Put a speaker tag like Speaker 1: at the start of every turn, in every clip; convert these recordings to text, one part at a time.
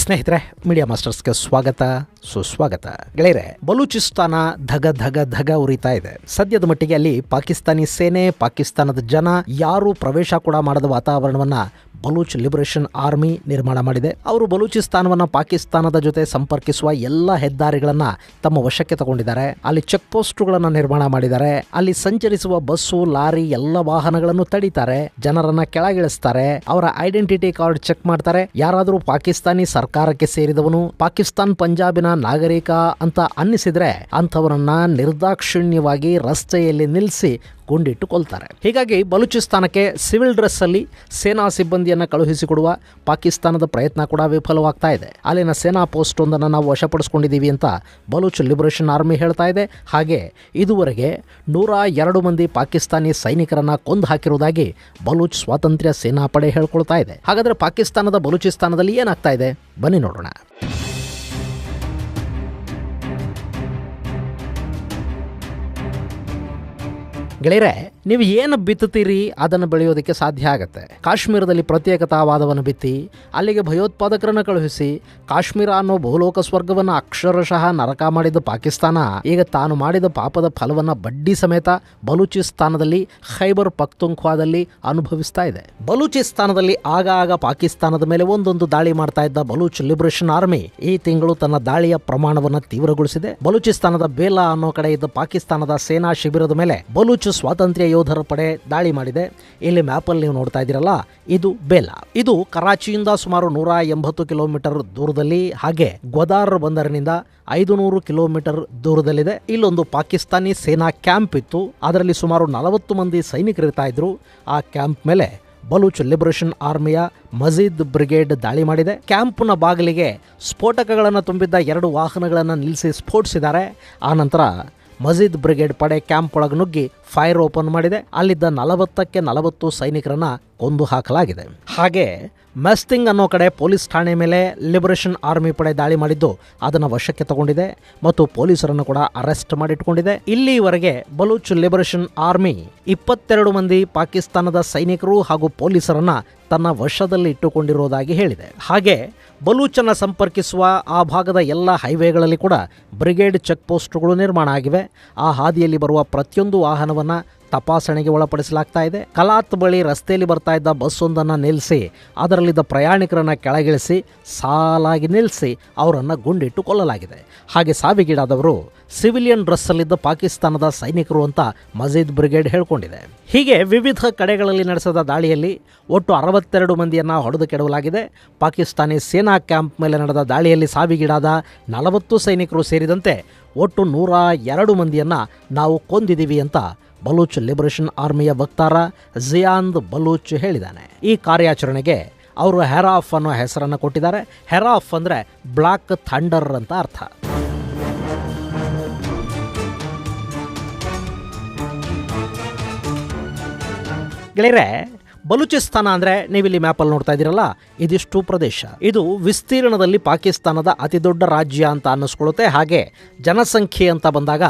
Speaker 1: ಸ್ನೇಹಿತರೆ ಮೀಡಿಯಾ ಮಾಸ್ಟರ್ಸ್ಗೆ ಸ್ವಾಗತ, ಸುಸ್ವಾಗತ. ಗೆಳೆಯರೆ, ಬಲೂಚಿಸ್ತಾನ ಧಗ ಧಗ ಧಗ ಉರಿತಾ ಇದೆ. ಸದ್ಯದ ಮಟ್ಟಿಗೆ ಅಲ್ಲಿ ಪಾಕಿಸ್ತಾನಿ ಸೇನೆ, ಪಾಕಿಸ್ತಾನದ ಜನ ಯಾರು ಪ್ರವೇಶ ಕೂಡ ಮಾಡದ ವಾತಾವರಣವನ್ನ ಬಲೂಚ್ ಲಿಬರೇಷನ್ ಆರ್ಮಿ ನಿರ್ಮಾಣ ಮಾಡಿದೆ. ಅವರು ಬಲೂಚಿಸ್ತಾನವನ್ನ ಪಾಕಿಸ್ತಾನದ ಜೊತೆ ಸಂಪರ್ಕಿಸುವ ಎಲ್ಲ ಹೆದ್ದಾರಿಗಳನ್ನ ತಮ್ಮ ವಶಕ್ಕೆ ತಗೊಂಡಿದ್ದಾರೆ. ಅಲ್ಲಿ ಚೆಕ್ ಪೋಸ್ಟ್ಗಳನ್ನು ನಿರ್ಮಾಣ ಮಾಡಿದ್ದಾರೆ. ಅಲ್ಲಿ ಸಂಚರಿಸುವ ಬಸ್ಸು, ಲಾರಿ, ಎಲ್ಲ ವಾಹನಗಳನ್ನು ತಡೀತಾರೆ. ಜನರನ್ನ ಕೆಳಗಿಳಿಸ್ತಾರೆ. ಅವರ ಐಡೆಂಟಿಟಿ ಕಾರ್ಡ್ ಚೆಕ್ ಮಾಡ್ತಾರೆ. ಯಾರಾದರೂ ಪಾಕಿಸ್ತಾನಿ ಸರ್ಕಾರಕ್ಕೆ ಸೇರಿದವನು ಪಾಕಿಸ್ತಾನ್ ಪಂಜಾಬಿನ ನಾಗರಿಕ ಅಂತ ಅನ್ನಿಸಿದ್ರೆ ಅಂಥವರನ್ನ ನಿರ್ದಾಕ್ಷಿಣ್ಯವಾಗಿ ರಸ್ತೆಯಲ್ಲಿ ನಿಲ್ಲಿಸಿ ಗುಂಡಿಟ್ಟು ಕೊಲ್ತಾರೆ ಹೀಗಾಗಿ ಬಲೂಚಿಸ್ತಾನಕ್ಕೆ ಸಿವಿಲ್ ಡ್ರೆಸ್ ಅಲ್ಲಿ ಸೇನಾ ಸಿಬ್ಬಂದಿಯನ್ನು ಕಳುಹಿಸಿಕೊಡುವ ಪಾಕಿಸ್ತಾನದ ಪ್ರಯತ್ನ ಕೂಡ ವಿಫಲವಾಗ್ತಾ ಇದೆ. ಅಲ್ಲಿನ ಸೇನಾ ಪೋಸ್ಟ್ ಒಂದನ್ನು ನಾವು ವಶಪಡಿಸ್ಕೊಂಡಿದ್ದೀವಿ ಅಂತ ಬಲೂಚ್ ಲಿಬರೇಷನ್ ಆರ್ಮಿ ಹೇಳ್ತಾ ಇದೆ. ಹಾಗೆ ಇದುವರೆಗೆ ನೂರ ಎರಡು ಮಂದಿ ಪಾಕಿಸ್ತಾನಿ ಸೈನಿಕರನ್ನ ಕೊಂದು ಹಾಕಿರುವುದಾಗಿ ಬಲೂಚ್ ಸ್ವಾತಂತ್ರ್ಯ ಸೇನಾ ಪಡೆ ಹೇಳ್ಕೊಳ್ತಾ ಇದೆ. ಹಾಗಾದ್ರೆ ಪಾಕಿಸ್ತಾನದ ಬಲೂಚಿಸ್ತಾನದಲ್ಲಿ ಏನಾಗ್ತಾ ಇದೆ? ಬನ್ನಿ ನೋಡೋಣ. ಗೆಳೆಯರೆ ನೀವು ಏನು ಬಿತ್ತುತ್ತೀರಿ, ಅದನ್ನು ಬೆಳೆಯೋದಕ್ಕೆ ಸಾಧ್ಯ ಆಗುತ್ತೆ. ಕಾಶ್ಮೀರದಲ್ಲಿ ಪ್ರತ್ಯೇಕತಾವಾದವನ್ನು ಬಿತ್ತಿ, ಅಲ್ಲಿಗೆ ಭಯೋತ್ಪಾದಕರನ್ನು ಕಳುಹಿಸಿ, ಕಾಶ್ಮೀರ ಅನ್ನೋ ಬಹುಲೋಕ ಸ್ವರ್ಗವನ್ನು ಅಕ್ಷರಶಃ ನರಕ ಮಾಡಿದ ಪಾಕಿಸ್ತಾನ, ಈಗ ತಾನು ಮಾಡಿದ ಪಾಪದ ಫಲವನ್ನು ಬಡ್ಡಿ ಸಮೇತ ಬಲೂಚಿಸ್ತಾನದಲ್ಲಿ, ಖೈಬರ್ ಪಕ್ತುಂಖ್ವಾದಲ್ಲಿ ಅನುಭವಿಸ್ತಾ ಇದೆ. ಬಲೂಚಿಸ್ತಾನದಲ್ಲಿ ಆಗಾಗ ಪಾಕಿಸ್ತಾನದ ಮೇಲೆ ಒಂದೊಂದು ದಾಳಿ ಮಾಡ್ತಾ ಇದ್ದ ಬಲೂಚ್ ಲಿಬರೇಷನ್ ಆರ್ಮಿ ಈ ತಿಂಗಳು ತನ್ನ ದಾಳಿಯ ಪ್ರಮಾಣವನ್ನು ತೀವ್ರಗೊಳಿಸಿದೆ. ಬಲೂಚಿಸ್ತಾನದ ಬೇಲಾ ಅನ್ನೋ ಕಡೆ ಇದ್ದ ಪಾಕಿಸ್ತಾನದ ಸೇನಾ ಶಿಬಿರದ ಮೇಲೆ ಬಲೂಚ್ ಸ್ವಾತಂತ್ರ್ಯ ಯೋಧರ ಪಡೆ ದಾಳಿ ಮಾಡಿದೆ. ಇಲ್ಲಿ ಮ್ಯಾಪಲ್ಲಿ ನೀವು ನೋಡ್ತಾ ಇದ್ದೀರಲ್ಲ, ಇದು ಬೇಲಾ. ಇದು ಕರಾಚಿಯಿಂದ ಸುಮಾರು ನೂರ ಎಂಬತ್ತು ಕಿಲೋಮೀಟರ್ ದೂರದಲ್ಲಿ, ಹಾಗೆ ಗ್ವದಾರ್ ಬಂದರಿನಿಂದ ಐದು ನೂರು ಕಿಲೋಮೀಟರ್ ದೂರದಲ್ಲಿದೆ. ಇಲ್ಲೊಂದು ಪಾಕಿಸ್ತಾನಿ ಸೇನಾ ಕ್ಯಾಂಪ್ ಇತ್ತು. ಅದರಲ್ಲಿ ಸುಮಾರು ನಲವತ್ತು ಮಂದಿ ಸೈನಿಕರಿರ್ತಾ ಇದ್ರು. ಆ ಕ್ಯಾಂಪ್ ಮೇಲೆ ಬಲೂಚ್ ಲಿಬರೇಷನ್ ಆರ್ಮಿಯ ಮಜೀದ್ ಬ್ರಿಗೇಡ್ ದಾಳಿ ಮಾಡಿದೆ. ಕ್ಯಾಂಪ್ನ ಬಾಗಿಲಿಗೆ ಸ್ಫೋಟಕಗಳನ್ನು ತುಂಬಿದ್ದ ಎರಡು ವಾಹನಗಳನ್ನು ನಿಲ್ಲಿಸಿ ಸ್ಫೋಟಿಸಿದ್ದಾರೆ. ಆ ನಂತರ ಮಜೀದ್ ಬ್ರಿಗೇಡ್ ಪಡೆ ಕ್ಯಾಂಪ್ ಒಳಗೆ ನುಗ್ಗಿ ಫೈರ್ ಓಪನ್ ಮಾಡಿದೆ. ಅಲ್ಲಿದ್ದ ನಲವತ್ತಕ್ಕೆ ನಲವತ್ತು ಸೈನಿಕರನ್ನ ಕೊಂದು ಹಾಕಲಾಗಿದೆ. ಹಾಗೆ ಮೆಸ್ತಿಂಗ್ ಅನ್ನೋ ಕಡೆ ಪೊಲೀಸ್ ಠಾಣೆ ಮೇಲೆ ಲಿಬರೇಷನ್ ಆರ್ಮಿ ಪಡೆ ದಾಳಿ ಮಾಡಿದ್ದು ಅದನ್ನು ವಶಕ್ಕೆ ತಗೊಂಡಿದೆ ಮತ್ತು ಪೊಲೀಸರನ್ನು ಕೂಡ ಅರೆಸ್ಟ್ ಮಾಡಿಟ್ಕೊಂಡಿದೆ. ಇಲ್ಲಿವರೆಗೆ ಬಲೂಚ್ ಲಿಬರೇಷನ್ ಆರ್ಮಿ ಇಪ್ಪತ್ತೆರಡು ಮಂದಿ ಪಾಕಿಸ್ತಾನದ ಸೈನಿಕರು ಹಾಗೂ ಪೊಲೀಸರನ್ನ ತನ್ನ ವಶದಲ್ಲಿ ಇಟ್ಟುಕೊಂಡಿರುವುದಾಗಿ ಹೇಳಿದೆ. ಹಾಗೆ ಬಲೂಚನ ಸಂಪರ್ಕಿಸುವ ಆ ಭಾಗದ ಎಲ್ಲ ಹೈವೇಗಳಲ್ಲಿ ಕೂಡ ಬ್ರಿಗೇಡ್ ಚೆಕ್ ಪೋಸ್ಟ್ಗಳು ನಿರ್ಮಾಣ ಆಗಿವೆ. ಆ ಹಾದಿಯಲ್ಲಿ ಬರುವ ಪ್ರತಿಯೊಂದು ವಾಹನವನ್ನು ತಪಾಸಣೆಗೆ ಒಳಪಡಿಸಲಾಗ್ತಾ ಇದೆ. ಕಲಾತ್ ಬಳಿ ರಸ್ತೆಯಲ್ಲಿ ಬರ್ತಾ ಇದ್ದ ಬಸ್ ಒಂದನ್ನು ನಿಲ್ಲಿಸಿ, ಅದರಲ್ಲಿದ್ದ ಪ್ರಯಾಣಿಕರನ್ನು ಕೆಳಗಿಳಿಸಿ, ಸಾಲಾಗಿ ನಿಲ್ಲಿಸಿ ಅವರನ್ನು ಗುಂಡಿಟ್ಟು ಕೊಲ್ಲಲಾಗಿದೆ ಹಾಗೆ ಸಾವಿಗೀಡಾದವರು ಸಿವಿಲಿಯನ್ ಡ್ರೆಸ್ಸಲ್ಲಿದ್ದ ಪಾಕಿಸ್ತಾನದ ಸೈನಿಕರು ಅಂತ ಮಜೀದ್ ಬ್ರಿಗೇಡ್ ಹೇಳ್ಕೊಂಡಿದೆ. ಹೀಗೆ ವಿವಿಧ ಕಡೆಗಳಲ್ಲಿ ನಡೆಸಿದ ದಾಳಿಯಲ್ಲಿ ಒಟ್ಟು ಅರವತ್ತೆರಡು ಮಂದಿಯನ್ನು ಹೊಡೆದು ಕೆಡವಲಾಗಿದೆ. ಪಾಕಿಸ್ತಾನಿ ಸೇನಾ ಕ್ಯಾಂಪ್ ಮೇಲೆ ನಡೆದ ದಾಳಿಯಲ್ಲಿ ಸಾವಿಗೀಡಾದ ನಲವತ್ತು ಸೈನಿಕರು ಸೇರಿದಂತೆ ಒಟ್ಟು ನೂರ ಎರಡು ಮಂದಿಯನ್ನು ನಾವು ಕೊಂದಿದ್ದೀವಿ ಅಂತ ಬಲೂಚ್ ಲಿಬರೇಷನ್ ಆರ್ಮಿಯ ವಕ್ತಾರ ಜಿಯಾಂದ್ ಬಲೂಚ್ ಹೇಳಿದ್ದಾನೆ. ಈ ಕಾರ್ಯಾಚರಣೆಗೆ ಅವರು ಹೆರಾಫ್ ಅನ್ನೋ ಹೆಸರನ್ನು ಕೊಟ್ಟಿದ್ದಾರೆ. ಹೆರಾಫ್ ಅಂದರೆ ಬ್ಲಾಕ್ ಥಂಡರ್ ಅಂತ ಅರ್ಥ. ಗೆಳೆಯರೆ ಬಲೂಚಿಸ್ತಾನ ಅಂದ್ರೆ ನೀವಿಲ್ಲಿ ಮ್ಯಾಪಲ್ಲಿ ನೋಡ್ತಾ ಇದ್ದೀರಲ್ಲ, ಇದಿಷ್ಟು ಪ್ರದೇಶ. ಇದು ವಿಸ್ತೀರ್ಣದಲ್ಲಿ ಪಾಕಿಸ್ತಾನದ ಅತಿ ದೊಡ್ಡ ರಾಜ್ಯ ಅಂತ ಅನ್ನಿಸ್ಕೊಳ್ಳುತ್ತೆ. ಹಾಗೆ ಜನಸಂಖ್ಯೆ ಅಂತ ಬಂದಾಗ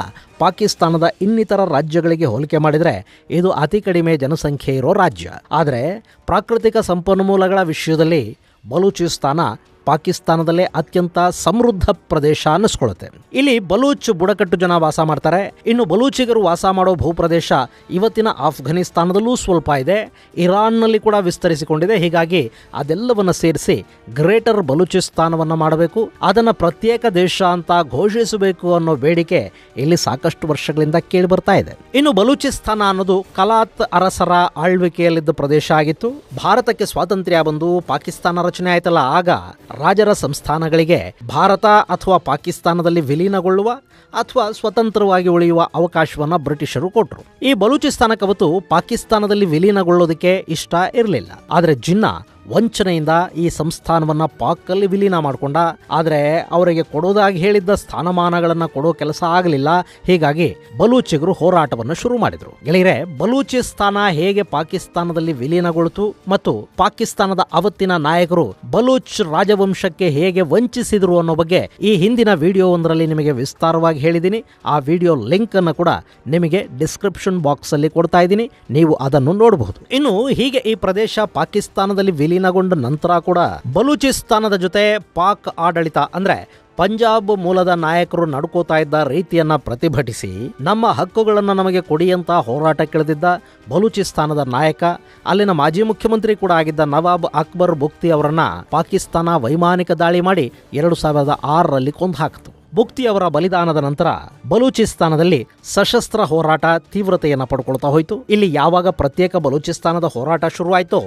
Speaker 1: ಪಾಕಿಸ್ತಾನದ ಇನ್ನಿತರ ರಾಜ್ಯಗಳಿಗೆ ಹೋಲಿಕೆ ಮಾಡಿದರೆ ಇದು ಅತಿ ಕಡಿಮೆ ಜನಸಂಖ್ಯೆ ಇರೋ ರಾಜ್ಯ. ಆದರೆ ಪ್ರಾಕೃತಿಕ ಸಂಪನ್ಮೂಲಗಳ ವಿಷಯದಲ್ಲಿ ಬಲೂಚಿಸ್ತಾನ ಪಾಕಿಸ್ತಾನದಲ್ಲೇ ಅತ್ಯಂತ ಸಮೃದ್ಧ ಪ್ರದೇಶ ಅನ್ನಿಸ್ಕೊಳ್ಳುತ್ತೆ. ಇಲ್ಲಿ ಬಲೂಚ್ ಬುಡಕಟ್ಟು ಜನ ವಾಸ ಮಾಡ್ತಾರೆ. ಇನ್ನು ಬಲೂಚಿಗರು ವಾಸ ಮಾಡೋ ಭೂಪ್ರದೇಶ ಇವತ್ತಿನ ಆಫ್ಘಾನಿಸ್ತಾನದಲ್ಲೂ ಸ್ವಲ್ಪ ಇದೆ. ಇರಾನ್ನಲ್ಲಿ ಕೂಡ ವಿಸ್ತರಿಸಿಕೊಂಡಿದೆ. ಹೀಗಾಗಿ ಅದೆಲ್ಲವನ್ನು ಸೇರಿಸಿ ಗ್ರೇಟರ್ ಬಲೂಚಿಸ್ತಾನವನ್ನು ಮಾಡಬೇಕು. ಅದನ್ನು ಪ್ರತ್ಯೇಕ ದೇಶ ಅಂತ ಘೋಷಿಸಬೇಕು ಅನ್ನೋ ಬೇಡಿಕೆ ಇಲ್ಲಿ ಸಾಕಷ್ಟು ವರ್ಷಗಳಿಂದ ಕೇಳಿ ಬರ್ತಾ ಇದೆ. ಇನ್ನು ಬಲೂಚಿಸ್ತಾನ ಅನ್ನೋದು ಕಲಾತ್ ಅರಸರ ಆಳ್ವಿಕೆಯಲ್ಲಿದ್ದ ಪ್ರದೇಶ ಆಗಿತ್ತು. ಭಾರತಕ್ಕೆ ಸ್ವಾತಂತ್ರ್ಯ ಬಂದು ಪಾಕಿಸ್ತಾನ ರಚನೆ ಆಯ್ತಲ್ಲ, ಆಗ ರಾಜರ ಸಂಸ್ಥಾನಗಳಿಗೆ ಭಾರತ ಅಥವಾ ಪಾಕಿಸ್ತಾನದಲ್ಲಿ ವಿಲೀನಗೊಳ್ಳುವ ಅಥವಾ ಸ್ವತಂತ್ರವಾಗಿ ಉಳಿಯುವ ಅವಕಾಶವನ್ನು ಬ್ರಿಟಿಷರು ಕೊಟ್ಟರು ಈ ಬಲೂಚಿಸ್ತಾನ ಕವತು ಪಾಕಿಸ್ತಾನದಲ್ಲಿ ವಿಲೀನಗೊಳ್ಳೋದಕ್ಕೆ ಇಷ್ಟ ಇರಲಿಲ್ಲ. ಆದರೆ ಜಿನ್ನಾ ವಂಚನೆಯಿಂದ ಈ ಸಂಸ್ಥಾನವನ್ನ ಪಾಕಲ್ಲಿ ವಿಲೀನ ಮಾಡಿಕೊಂಡ. ಆದರೆ ಅವರಿಗೆ ಕೊಡೋದಾಗಿ ಹೇಳಿದ್ದ ಸ್ಥಾನಮಾನಗಳನ್ನು ಕೊಡೋ ಕೆಲಸ ಆಗಲಿಲ್ಲ. ಹೀಗಾಗಿ ಬಲೂಚಿಗರು ಹೋರಾಟವನ್ನು ಶುರು ಮಾಡಿದರು. ಗೆಳೆಯರೆ ಬಲೂಚಿಸ್ತಾನ ಹೇಗೆ ಪಾಕಿಸ್ತಾನದಲ್ಲಿ ವಿಲೀನಗೊಳ್ತು ಮತ್ತು ಪಾಕಿಸ್ತಾನದ ಅವತ್ತಿನ ನಾಯಕರು ಬಲೂಚ್ ರಾಜವಂಶಕ್ಕೆ ಹೇಗೆ ವಂಚಿಸಿದ್ರು ಅನ್ನೋ ಬಗ್ಗೆ ಈ ಹಿಂದಿನ ವಿಡಿಯೋ ಒಂದರಲ್ಲಿ ನಿಮಗೆ ವಿಸ್ತಾರವಾಗಿ ಹೇಳಿದ್ದೀನಿ. ಆ ವಿಡಿಯೋ ಲಿಂಕ್ ಅನ್ನು ಕೂಡ ನಿಮಗೆ ಡಿಸ್ಕ್ರಿಪ್ಷನ್ ಬಾಕ್ಸ್ ಅಲ್ಲಿ ಕೊಡ್ತಾ ಇದ್ದೀನಿ. ನೀವು ಅದನ್ನು ನೋಡಬಹುದು. ಇನ್ನು ಹೀಗೆ ಈ ಪ್ರದೇಶ ಪಾಕಿಸ್ತಾನದಲ್ಲಿ ವಿಲೀನ ವಿಲೀನಗೊಂಡ ನಂತರ ಕೂಡ ಬಲೂಚಿಸ್ತಾನದ ಜೊತೆ ಪಾಕ್ ಆಡಳಿತ, ಅಂದ್ರೆ ಪಂಜಾಬ್ ಮೂಲದ ನಾಯಕರು ನಡ್ಕೋತಾ ಇದ್ದ ರೀತಿಯನ್ನ ಪ್ರತಿಭಟಿಸಿ ನಮ್ಮ ಹಕ್ಕುಗಳನ್ನು ನಮಗೆ ಕೊಡಿಯಂತ ಹೋರಾಟ ಹೋರಾಟಕ್ಕಿಳಿದಿದ್ದ ಬಲೂಚಿಸ್ತಾನದ ನಾಯಕ, ಅಲ್ಲಿನ ಮಾಜಿ ಮುಖ್ಯಮಂತ್ರಿ ಕೂಡ ಆಗಿದ್ದ ನವಾಬ್ ಅಕ್ಬರ್ ಬುಕ್ತಿ ಅವರನ್ನ ಪಾಕಿಸ್ತಾನ ವೈಮಾನಿಕ ದಾಳಿ ಮಾಡಿ ಎರಡು ಸಾವಿರದ ಆರರಲ್ಲಿ ಕೊಂದು ಹಾಕಿತು. ಬುಕ್ತಿ ಅವರ ಬಲಿದಾನದ ನಂತರ ಬಲೂಚಿಸ್ತಾನದಲ್ಲಿ ಸಶಸ್ತ್ರ ಹೋರಾಟ ತೀವ್ರತೆಯನ್ನು ಪಡ್ಕೊಳ್ತಾ ಹೋಯಿತು. ಇಲ್ಲಿ ಯಾವಾಗ ಪ್ರತ್ಯೇಕ ಬಲೂಚಿಸ್ತಾನದ ಹೋರಾಟ ಶುರುವಾಯಿತೋ,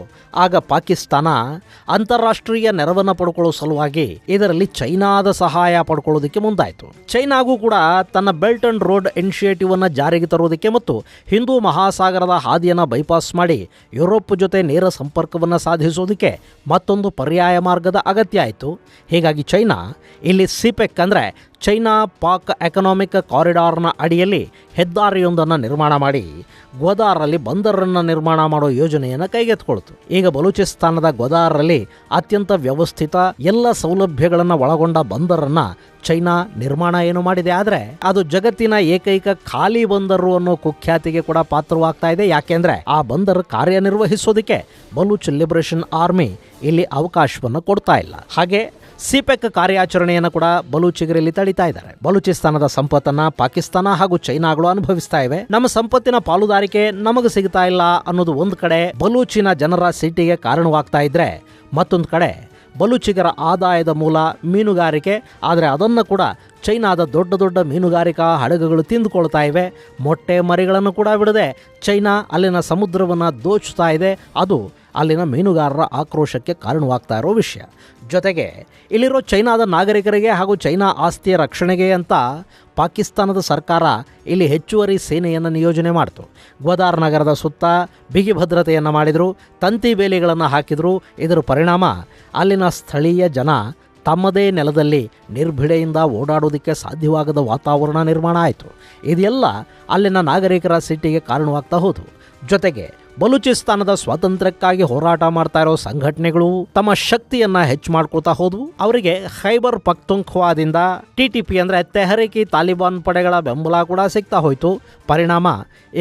Speaker 1: ಆಗ ಪಾಕಿಸ್ತಾನ ಅಂತಾರಾಷ್ಟ್ರೀಯ ನೆರವನ್ನು ಪಡ್ಕೊಳ್ಳೋ ಸಲುವಾಗಿ ಇದರಲ್ಲಿ ಚೈನಾದ ಸಹಾಯ ಪಡ್ಕೊಳ್ಳೋದಕ್ಕೆ ಮುಂದಾಯಿತು. ಚೈನಾಗೂ ಕೂಡ ತನ್ನ ಬೆಲ್ಟ್ ಅಂಡ್ ರೋಡ್ ಇನಿಷಿಯೇಟಿವ್ ಅನ್ನು ಜಾರಿಗೆ ತರುವುದಕ್ಕೆ ಮತ್ತು ಹಿಂದೂ ಮಹಾಸಾಗರದ ಹಾದಿಯನ್ನು ಬೈಪಾಸ್ ಮಾಡಿ ಯುರೋಪ್ ಜೊತೆ ನೇರ ಸಂಪರ್ಕವನ್ನು ಸಾಧಿಸೋದಕ್ಕೆ ಮತ್ತೊಂದು ಪರ್ಯಾಯ ಮಾರ್ಗದ ಅಗತ್ಯ ಆಯಿತು. ಹೀಗಾಗಿ ಚೈನಾ ಇಲ್ಲಿ ಸಿಪೆಕ್ ಅಂದರೆ ಚೈನಾ ಪಾಕ್ ಎಕನಾಮಿಕ್ ಕಾರಿಡಾರ್ನ ಅಡಿಯಲ್ಲಿ ಹೆದ್ದಾರಿಯೊಂದನ್ನು ನಿರ್ಮಾಣ ಮಾಡಿ ಗೋದಾರಲ್ಲಿ ಬಂದರನ್ನು ನಿರ್ಮಾಣ ಮಾಡೋ ಯೋಜನೆಯನ್ನು ಕೈಗೆತ್ತಿಕೊಳ್ತು ಈಗ ಬಲೂಚಿಸ್ತಾನದ ಗೋದಾರಲ್ಲಿ ಅತ್ಯಂತ ವ್ಯವಸ್ಥಿತ ಎಲ್ಲ ಸೌಲಭ್ಯಗಳನ್ನು ಒಳಗೊಂಡ ಬಂದರನ್ನು ಚೈನಾ ನಿರ್ಮಾಣ ಏನು ಮಾಡಿದೆ ಆದರೆ ಅದು ಜಗತ್ತಿನ ಏಕೈಕ ಖಾಲಿ ಬಂದರು ಅನ್ನೋ ಕುಖ್ಯಾತಿಗೆ ಕೂಡ ಪಾತ್ರವಾಗ್ತಾ ಇದೆ. ಯಾಕೆಂದ್ರೆ ಆ ಬಂದರು ಕಾರ್ಯನಿರ್ವಹಿಸೋದಕ್ಕೆ ಬಲೂಚ್ ಲಿಬರೇಷನ್ ಆರ್ಮಿ ಇಲ್ಲಿ ಅವಕಾಶವನ್ನು ಕೊಡ್ತಾ ಇಲ್ಲ. ಹಾಗೆ ಸಿಪೆಕ್ ಕಾರ್ಯಾಚರಣೆಯನ್ನು ಕೂಡ ಬಲೂಚಿಗರಲ್ಲಿ ತಡಿತಾ ಇದ್ದಾರೆ. ಬಲೂಚಿಸ್ತಾನದ ಸಂಪತ್ತನ್ನ ಪಾಕಿಸ್ತಾನ ಹಾಗೂ ಚೈನಾಗಳು ಅನುಭವಿಸ್ತಾ ಇವೆ. ನಮ್ಮ ಸಂಪತ್ತಿನ ಪಾಲುದಾರಿಕೆ ನಮಗೆ ಸಿಗ್ತಾ ಇಲ್ಲ ಅನ್ನೋದು ಒಂದು ಕಡೆ ಬಲೂಚಿನ ಜನರ ಸಿಟಿಗೆ ಕಾರಣವಾಗ್ತಾ ಇದ್ರೆ ಮತ್ತೊಂದು ಕಡೆ ಬಲೂಚಿಗರ ಆದಾಯದ ಮೂಲ ಮೀನುಗಾರಿಕೆ, ಆದರೆ ಅದನ್ನು ಕೂಡ ಚೈನಾದ ದೊಡ್ಡ ದೊಡ್ಡ ಮೀನುಗಾರಿಕಾ ಹಡಗುಗಳು ತಿಂದುಕೊಳ್ತಾ ಇವೆ. ಮೊಟ್ಟೆ ಮರಿಗಳನ್ನು ಕೂಡ ಬಿಡದೆ ಚೈನಾ ಅಲ್ಲಿನ ಸಮುದ್ರವನ್ನು ದೋಚುತ್ತಾ ಇದೆ. ಅದು ಅಲ್ಲಿನ ಮೀನುಗಾರರ ಆಕ್ರೋಶಕ್ಕೆ ಕಾರಣವಾಗ್ತಾ ಇರೋ ವಿಷಯ. ಜೊತೆಗೆ, ಇಲ್ಲಿರೋ ಚೈನಾದ ನಾಗರಿಕರಿಗೆ ಹಾಗೂ ಚೈನಾ ಆಸ್ತಿಯ ರಕ್ಷಣೆಗೆ ಅಂತ ಪಾಕಿಸ್ತಾನದ ಸರ್ಕಾರ ಇಲ್ಲಿ ಹೆಚ್ಚುವರಿ ಸೇನೆಯನ್ನು ನಿಯೋಜನೆ ಮಾಡಿತು. ಗೋದಾರ್ ನಗರದ ಸುತ್ತ ಬಿಗಿ ಭದ್ರತೆಯನ್ನು ಮಾಡಿದರು, ತಂತಿ ಬೇಲಿಗಳನ್ನು ಹಾಕಿದರು. ಇದರ ಪರಿಣಾಮ, ಅಲ್ಲಿನ ಸ್ಥಳೀಯ ಜನ ತಮ್ಮದೇ ನೆಲದಲ್ಲಿ ನಿರ್ಭಿಡೆಯಿಂದ ಓಡಾಡೋದಕ್ಕೆ ಸಾಧ್ಯವಾಗದ ವಾತಾವರಣ ನಿರ್ಮಾಣ ಆಯಿತು. ಇದೆಲ್ಲ ಅಲ್ಲಿನ ನಾಗರಿಕರ ಸಿಟ್ಟಿಗೆ ಕಾರಣವಾಗ್ತಾ ಹೋದವು ಜೊತೆಗೆ ಬಲೂಚಿಸ್ತಾನದ ಸ್ವಾತಂತ್ರ್ಯಕ್ಕಾಗಿ ಹೋರಾಟ ಮಾಡ್ತಾ ಇರೋ ಸಂಘಟನೆಗಳು ತಮ್ಮ ಶಕ್ತಿಯನ್ನ ಹೆಚ್ಚು ಮಾಡ್ಕೊಳ್ತಾ ಹೋದ್ವು. ಅವರಿಗೆ ಖೈಬರ್ ಪಕ್ತುಂಖ್ವಾದಿಂದ ಟಿಟಿಪಿ ಅಂದ್ರೆ ತೆಹರಿಕಿ ತಾಲಿಬಾನ್ ಪಡೆಗಳ ಬೆಂಬಲ ಕೂಡ ಸಿಗ್ತಾ ಹೋಯಿತು. ಪರಿಣಾಮ,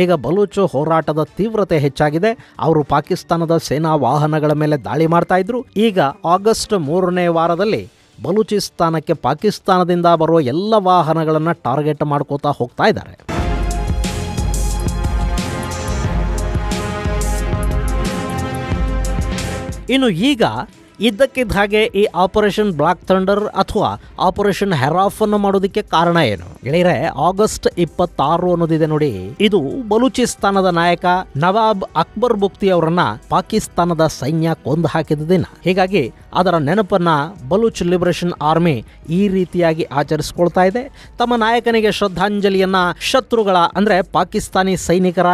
Speaker 1: ಈಗ ಬಲೂಚು ಹೋರಾಟದ ತೀವ್ರತೆ ಹೆಚ್ಚಾಗಿದೆ. ಅವರು ಪಾಕಿಸ್ತಾನದ ಸೇನಾ ವಾಹನಗಳ ಮೇಲೆ ದಾಳಿ ಮಾಡ್ತಾ ಇದ್ರು. ಈಗ ಆಗಸ್ಟ್ ಮೂರನೇ ವಾರದಲ್ಲಿ ಬಲೂಚಿಸ್ತಾನಕ್ಕೆ ಪಾಕಿಸ್ತಾನದಿಂದ ಬರುವ ಎಲ್ಲ ವಾಹನಗಳನ್ನು ಟಾರ್ಗೆಟ್ ಮಾಡ್ಕೋತಾ ಹೋಗ್ತಾ ಇದ್ದಾರೆ. ಇನ್ನು ಈಗ ಇದ್ದಕ್ಕಿದ್ದ ಹಾಗೆ ಈ ಆಪರೇಷನ್ ಬ್ಲಾಕ್ ಥಂಡರ್ ಅಥವಾ ಆಪರೇಷನ್ ಹೆರಾಫ್ ಅನ್ನು ಮಾಡೋದಕ್ಕೆ ಕಾರಣ ಏನು? ಗೆಳೆಯರೆ ಆಗಸ್ಟ್ ಇಪ್ಪತ್ತಾರು ಅನ್ನೋದಿದೆ ನೋಡಿ. ಇದು ಬಲೂಚಿಸ್ತಾನದ ನಾಯಕ ನವಾಬ್ ಅಕ್ಬರ್ ಬುಕ್ತಿ ಅವರನ್ನ ಪಾಕಿಸ್ತಾನದ ಸೈನ್ಯ ಕೊಂದು ಹಾಕಿದ ದಿನ. ಹೀಗಾಗಿ ಅದರ ನೆನಪನ್ನ ಬಲೂಚ್ ಲಿಬರೇಷನ್ ಆರ್ಮಿ ಈ ರೀತಿಯಾಗಿ ಆಚರಿಸಿಕೊಳ್ತಾ ಇದೆ. ತಮ್ಮ ನಾಯಕನಿಗೆ ಶ್ರದ್ಧಾಂಜಲಿಯನ್ನ ಶತ್ರುಗಳ, ಅಂದ್ರೆ ಪಾಕಿಸ್ತಾನಿ ಸೈನಿಕರ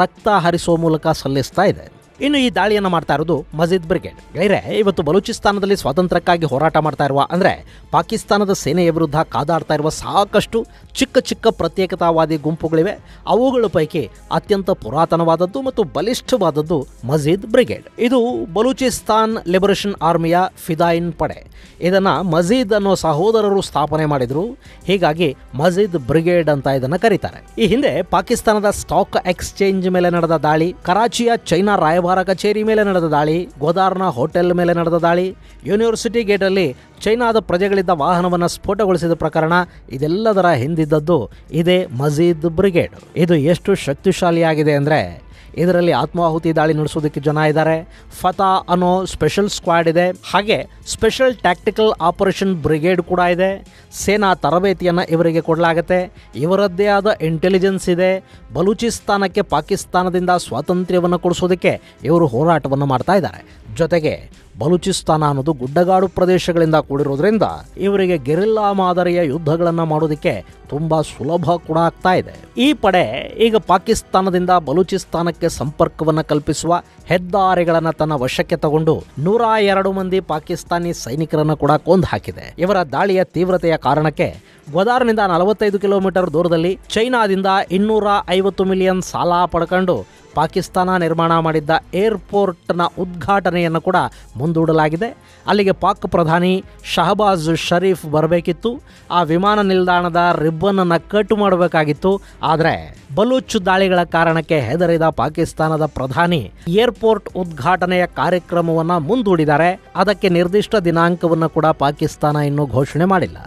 Speaker 1: ರಕ್ತ ಹರಿಸುವ ಮೂಲಕ ಸಲ್ಲಿಸ್ತಾ ಇದೆ. ಇನ್ನು ಈ ದಾಳಿಯನ್ನು ಮಾಡ್ತಾ ಇರೋದು ಮಜೀದ್ ಬ್ರಿಗೇಡ್. ಗೈರೆ ಇವತ್ತು ಬಲೂಚಿಸ್ತಾನದಲ್ಲಿ ಸ್ವಾತಂತ್ರ್ಯಕ್ಕಾಗಿ ಹೋರಾಟ ಮಾಡ್ತಾ ಇರುವ, ಅಂದ್ರೆ ಪಾಕಿಸ್ತಾನದ ಸೇನೆಯ ವಿರುದ್ಧ ಕಾದಾಡ್ತಾ ಇರುವ ಸಾಕಷ್ಟು ಚಿಕ್ಕ ಚಿಕ್ಕ ಪ್ರತ್ಯೇಕತಾವಾದಿ ಗುಂಪುಗಳಿವೆ. ಅವುಗಳ ಪೈಕಿ ಅತ್ಯಂತ ಪುರಾತನವಾದದ್ದು ಮತ್ತು ಬಲಿಷ್ಠವಾದದ್ದು ಮಜೀದ್ ಬ್ರಿಗೇಡ್. ಇದು ಬಲೂಚಿಸ್ತಾನ್ ಲಿಬರೇಷನ್ ಆರ್ಮಿಯ ಫಿದಾಯಿನ್ ಪಡೆ. ಇದನ್ನು ಮಜೀದ್ ಅನ್ನೋ ಸಹೋದರರು ಸ್ಥಾಪನೆ ಮಾಡಿದ್ರು. ಹೀಗಾಗಿ ಮಜೀದ್ ಬ್ರಿಗೇಡ್ ಅಂತ ಇದನ್ನ ಕರೀತಾರೆ. ಈ ಹಿಂದೆ ಪಾಕಿಸ್ತಾನದ ಸ್ಟಾಕ್ ಎಕ್ಸ್ಚೇಂಜ್ ಮೇಲೆ ನಡೆದ ದಾಳಿ, ಕರಾಚಿಯ ಚೈನಾ ರಾಯಭಾರ ಕಚೇರಿ ಮೇಲೆ ನಡೆದ ದಾಳಿ, ಗೋದಾರ್ನ ಹೋಟೆಲ್ ಮೇಲೆ ನಡೆದ ದಾಳಿ, ಯೂನಿವರ್ಸಿಟಿ ಗೇಟಲ್ಲಿ ಚೈನಾದ ಪ್ರಜೆಗಳಿದ್ದ ವಾಹನವನ್ನು ಸ್ಫೋಟಗೊಳಿಸಿದ ಪ್ರಕರಣ ಇದೆಲ್ಲದರ ಹಿಂದಿದ್ದದ್ದು ಇದೇ ಮಜೀದ್ ಬ್ರಿಗೇಡ್. ಇದು ಎಷ್ಟು ಶಕ್ತಿಶಾಲಿಯಾಗಿದೆ ಅಂದರೆ ಇದರಲ್ಲಿ ಆತ್ಮಾಹುತಿ ದಾಳಿ ನಡೆಸೋದಕ್ಕೆ ಜನ ಇದ್ದಾರೆ. ಫತಾ ಅನ್ನೋ ಸ್ಪೆಷಲ್ ಸ್ಕ್ವಾಡ್ ಇದೆ. ಹಾಗೆ ಸ್ಪೆಷಲ್ ಟ್ಯಾಕ್ಟಿಕಲ್ ಆಪರೇಷನ್ ಬ್ರಿಗೇಡ್ ಕೂಡ ಇದೆ. ಸೇನಾ ತರಬೇತಿಯನ್ನು ಇವರಿಗೆ ಕೊಡಲಾಗುತ್ತೆ. ಇವರದ್ದೇ ಆದ ಇಂಟೆಲಿಜೆನ್ಸ್ ಇದೆ. ಬಲೂಚಿಸ್ತಾನಕ್ಕೆ ಪಾಕಿಸ್ತಾನದಿಂದ ಸ್ವಾತಂತ್ರ್ಯವನ್ನು ಕೊಡಿಸೋದಕ್ಕೆ ಇವರು ಹೋರಾಟವನ್ನು ಮಾಡ್ತಾ ಇದ್ದಾರೆ. ಜೊತೆಗೆ ಬಲೂಚಿಸ್ತಾನ ಅನ್ನೋದು ಗುಡ್ಡಗಾಡು ಪ್ರದೇಶಗಳಿಂದ ಕೂಡಿರೋದ್ರಿಂದ ಇವರಿಗೆ ಗೆರಿಲ್ಲಾ ಮಾದರಿಯ ಯುದ್ಧಗಳನ್ನು ಮಾಡೋದಕ್ಕೆ ತುಂಬಾ ಸುಲಭ ಕೂಡ ಆಗ್ತಾ ಇದೆ. ಈ ಪಡೆ ಈಗ ಪಾಕಿಸ್ತಾನದಿಂದ ಬಲೂಚಿಸ್ತಾನಕ್ಕೆ ಸಂಪರ್ಕವನ್ನು ಕಲ್ಪಿಸುವ ಹೆದ್ದಾರಿಗಳನ್ನು ತನ್ನ ವಶಕ್ಕೆ ತಗೊಂಡು ನೂರ ಎರಡು ಮಂದಿ ಪಾಕಿಸ್ತಾನಿ ಸೈನಿಕರನ್ನು ಕೂಡ ಕೊಂದು ಹಾಕಿದೆ. ಇವರ ದಾಳಿಯ ತೀವ್ರತೆಯ ಕಾರಣಕ್ಕೆ ಗೋದಾರ್ನಿಂದ ನಲವತ್ತೈದು ಕಿಲೋಮೀಟರ್ ದೂರದಲ್ಲಿ ಚೈನಾದಿಂದ ಇನ್ನೂರ ಐವತ್ತು ಮಿಲಿಯನ್ ಸಾಲ ಪಡ್ಕೊಂಡು ಪಾಕಿಸ್ತಾನ ನಿರ್ಮಾಣ ಮಾಡಿದ್ದ ಏರ್ಪೋರ್ಟ್ನ ಉದ್ಘಾಟನೆಯನ್ನು ಕೂಡ ಮುಂದೂಡಲಾಗಿದೆ. ಅಲ್ಲಿಗೆ ಪಾಕ್ ಪ್ರಧಾನಿ ಶಹಬಾಜ್ ಶರೀಫ್ ಬರಬೇಕಿತ್ತು. ಆ ವಿಮಾನ ನಿಲ್ದಾಣದ ರಿಬ್ಬನನ್ನು ಕಟ್ ಮಾಡಬೇಕಾಗಿತ್ತು. ಆದರೆ ಬಲೂಚ್ ದಾಳಿಗಳ ಕಾರಣಕ್ಕೆ ಹೆದರಿದ ಪಾಕಿಸ್ತಾನದ ಪ್ರಧಾನಿ ಏರ್ಪೋರ್ಟ್ ಉದ್ಘಾಟನೆಯ ಕಾರ್ಯಕ್ರಮವನ್ನು ಮುಂದೂಡಿದ್ದಾರೆ. ಅದಕ್ಕೆ ನಿರ್ದಿಷ್ಟ ದಿನಾಂಕವನ್ನು ಕೂಡ ಪಾಕಿಸ್ತಾನ ಇನ್ನೂ ಘೋಷಣೆ ಮಾಡಿಲ್ಲ.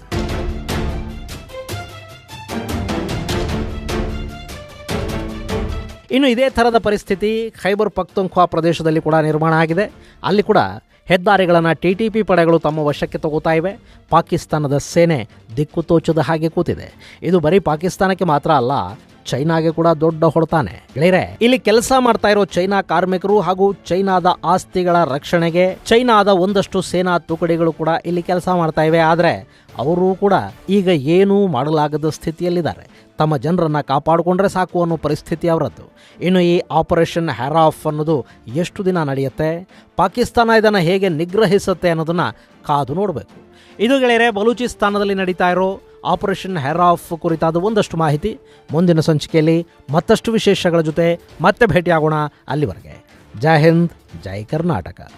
Speaker 1: ಇನ್ನು ಇದೇ ಥರದ ಪರಿಸ್ಥಿತಿ ಖೈಬರ್ ಪಕ್ತುಂಖ್ವಾ ಪ್ರದೇಶದಲ್ಲಿ ಕೂಡ ನಿರ್ಮಾಣ ಆಗಿದೆ. ಅಲ್ಲಿ ಕೂಡ ಹೆದ್ದಾರಿಗಳನ್ನು ಟಿ ಟಿ ಪಿ ಪಡೆಗಳು ತಮ್ಮ ವಶಕ್ಕೆ ತಗೋತಾ ಇವೆ. ಪಾಕಿಸ್ತಾನದ ಸೇನೆ ದಿಕ್ಕು ತೋಚದ ಹಾಗೆ ಕೂತಿದೆ. ಇದು ಬರೀ ಪಾಕಿಸ್ತಾನಕ್ಕೆ ಮಾತ್ರ ಅಲ್ಲ, ಚೈನಾಗೆ ಕೂಡ ದೊಡ್ಡ ಹೊಡೆತಾನೆ. ಗೆಳೆಯರೆ, ಇಲ್ಲಿ ಕೆಲಸ ಮಾಡ್ತಾ ಇರೋ ಚೈನಾ ಕಾರ್ಮಿಕರು ಹಾಗೂ ಚೈನಾದ ಆಸ್ತಿಗಳ ರಕ್ಷಣೆಗೆ ಚೈನಾದ ಒಂದಷ್ಟು ಸೇನಾ ತುಕಡಿಗಳು ಕೂಡ ಇಲ್ಲಿ ಕೆಲಸ ಮಾಡ್ತಾ ಇವೆ. ಆದರೆ, ಅವರು ಕೂಡ ಈಗ ಏನೂ ಮಾಡಲಾಗದ ಸ್ಥಿತಿಯಲ್ಲಿದ್ದಾರೆ. ತಮ್ಮ ಜನರನ್ನು ಕಾಪಾಡಿಕೊಂಡ್ರೆ ಸಾಕು ಅನ್ನೋ ಪರಿಸ್ಥಿತಿ ಅವರದ್ದು. ಇನ್ನು ಈ ಆಪರೇಷನ್ ಹ್ಯಾರಾಫ್ ಅನ್ನೋದು ಎಷ್ಟು ದಿನ ನಡೆಯುತ್ತೆ? ಪಾಕಿಸ್ತಾನ ಇದನ್ನು ಹೇಗೆ ನಿಗ್ರಹಿಸುತ್ತೆ ಅನ್ನೋದನ್ನು ಕಾದು ನೋಡಬೇಕು. ಇದು ಗೆಳೆಯರೆ, ಬಲೂಚಿಸ್ತಾನದಲ್ಲಿ ನಡೀತಾ ಇರೋ ಆಪರೇಷನ್ ಹೆರಾಫ್ ಕುರಿತಾದ ಒಂದಷ್ಟು ಮಾಹಿತಿ ಮುಂದಿನ ಸಂಚಿಕೆಯಲ್ಲಿ ಮತ್ತಷ್ಟು ವಿಶೇಷಗಳ ಜೊತೆ ಮತ್ತೆ ಭೇಟಿಯಾಗೋಣ ಅಲ್ಲಿವರೆಗೆ. ಜೈ ಹಿಂದ್, ಜೈ ಕರ್ನಾಟಕ.